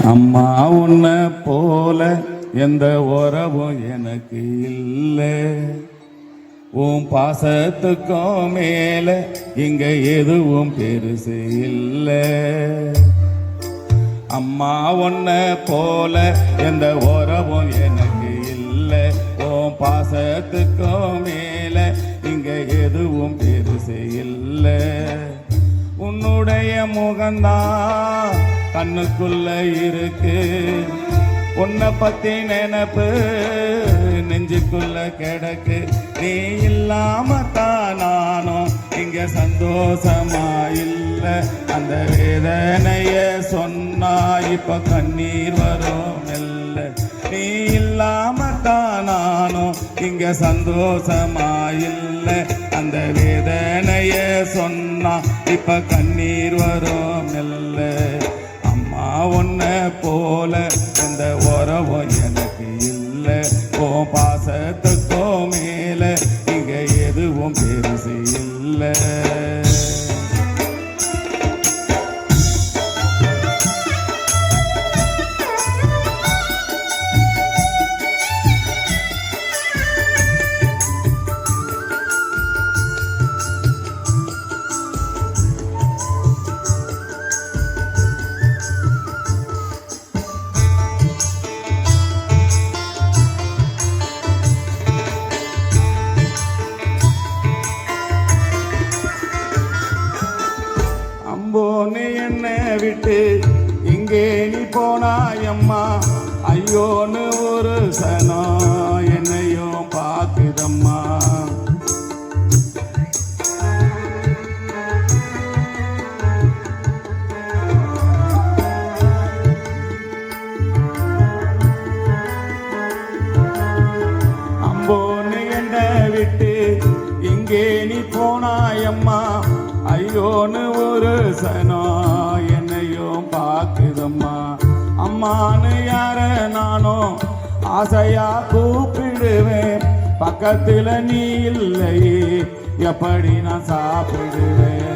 அம்மா உன்ன போல எந்த உறவும் எனக்கு இல்லை. உன் பாசத்துக்கும் மேல இங்க எதுவும் பெருசு இல்லை. அம்மா உன்னை போல எந்த உறவும் எனக்கு இல்லை. உன் பாசத்துக்கும் மேல இங்க எதுவும் பெருசு இல்லை. உன்னுடைய முகந்தான் கண்ணுக்குள்ள இருக்கு. உன்னை பத்தி நினப்பு நெஞ்சுக்குள்ள கிடக்கு. நீ இல்லாம தான் நானும் இங்க சந்தோஷமா இல்ல. அந்த வேதனைய சொன்னா இப்ப கண்ணீர் வரும் மெல்ல. நீ இல்லாம தான் நானும் இங்க சந்தோஷமா இல்ல. அந்த வேதனைய சொன்னா இப்ப கண்ணீர் வரும் மெல்ல. அம்மா உன்னை போல விட்டு இங்கே நீ போனாயம்மா. ஐயோன்னு ஒரு சனம் என்னையும் பார்க்குதம்மா. அம்போன்னு என்ன விட்டு இங்கே நீ போனாயம்மா. ஐயோன்னு ஒரு சனோ அம்மானு யார நானும் ஆசையா கூப்பிடுவேன். பக்கத்துல நீ இல்லையே எப்படி நான் சாப்பிடுவேன்?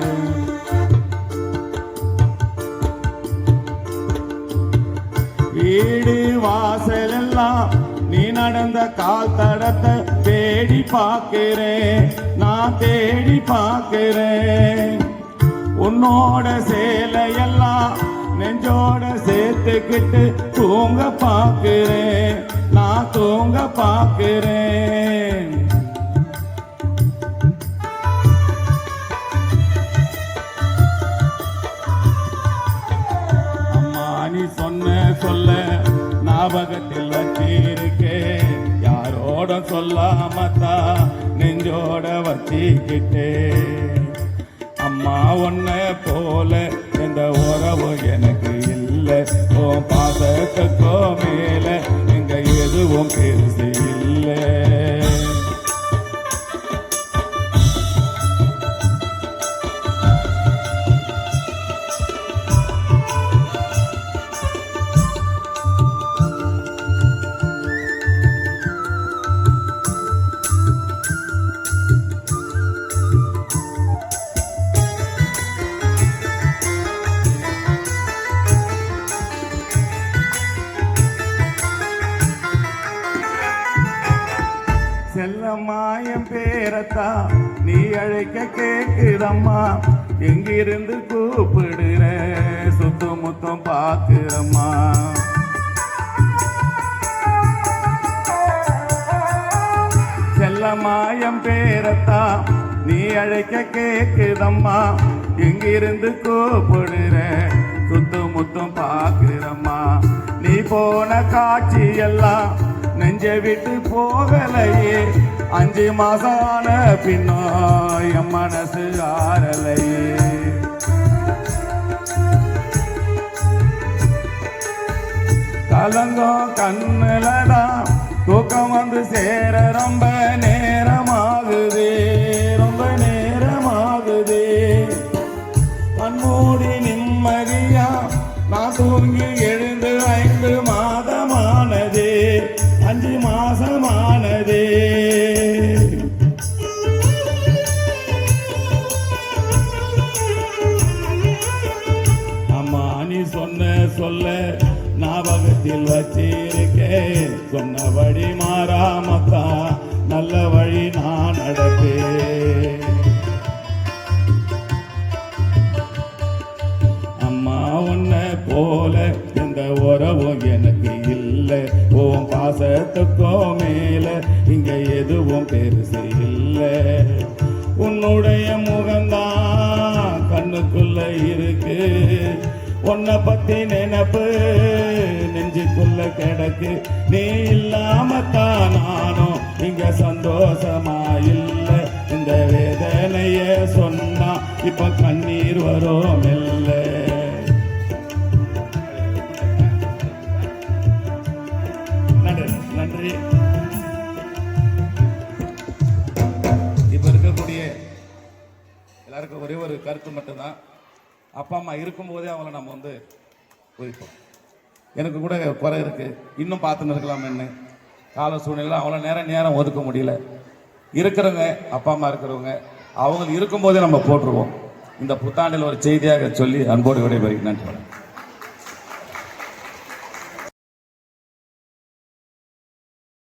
வீடு வாசல் எல்லாம் நீ நடந்த கால் தடத்தை தேடி பார்க்கிறேன். நான் தேடி பார்க்கிறேன். உன்னோட சேலையெல்லாம் நெஞ்சோட சேர்த்துக்கிட்டு தூங்க பார்க்கிறேன். நான் தூங்க பார்க்கிறேன். அம்மா நீ சொன்ன சொல்ல ஞாபகத்தில் வச்சிருக்கேன். யாரோட சொல்லாமத்தா நெஞ்சோட வச்சிக்கிட்டே அம்மா ஒன்ன போல எந்த உறவு எனக்கு இல்லை. ஓ பாசத்துக்கோ மேல எங்க எதுவும் பெருசு இல்லை. நேரத்தா நீ அழைக்க கேட்குதம்மா எங்கிருந்து கூப்பிடுற? சுத்து முத்தம் பாக்குறம்மா செல்லம்மாயம் பேரத்தா நீ அழைக்க கேட்குதம்மா எங்கிருந்து கூப்பிடுற? சுத்து முத்தம் பார்க்குறம்மா நீ போன காட்சி எல்லாம் நெஞ்ச விட்டு போகலையே. அஞ்சு மாசம் ஆன பின்னோ என் மனசு ஆறலையே கலங்கம் கண்ணுலதான் தூக்கம் வந்து சேர ரொம்ப நேரமாகுதே ரொம்ப நேரமாகுதே. கண்மூடி நிம்மதியா நான் தூங்கி எழுந்து ஐந்து மாதமானதே. அஞ்சு மாசம் சொல்ல ஞாபகத்தில் வச்சிருக்கேன். சொன்ன வழி மாறாமத்தா நல்ல வழி நான் நடப்பேன். அம்மா உன்னை போல எந்த உறவும் எனக்கு இல்லை. ஓம் பாசத்துக்கோ மேல இங்க எதுவும் பெருசு இல்லை. உன்னுடைய முகம்தான் கண்ணுக்குள்ள இருக்கு. உன்னை பத்தி நினைப்பு நெஞ்சுக்குள்ள கிடக்கு. நீ இல்லாம தான் நானும் இங்க சந்தோஷமா இல்லை. இந்த வேதனைய சொன்னா இப்ப கண்ணீர் வரும் இல்லை. நன்றி நன்றி. இப்ப இருக்கக்கூடிய எல்லாருக்கும் ஒரே ஒரு கருத்து மட்டும்தான். அப்பா அம்மா இருக்கும்போதே அவங்கள நம்ம வந்து ஒதுப்போம் எனக்கு கூட குறை இருக்குது இன்னும் பார்த்துன்னு இருக்கலாம் என்ன? கால சூழ்நிலை அவ்வளோ நேரம் நேரம் ஒதுக்க முடியல. இருக்கிறவங்க அப்பா அம்மா இருக்கிறவங்க அவங்க இருக்கும்போதே நம்ம போட்டுருவோம். இந்த புத்தாண்டில் ஒரு செய்தியாக சொல்லி அன்போடு விடைபெறுகிறேன். நன்றி.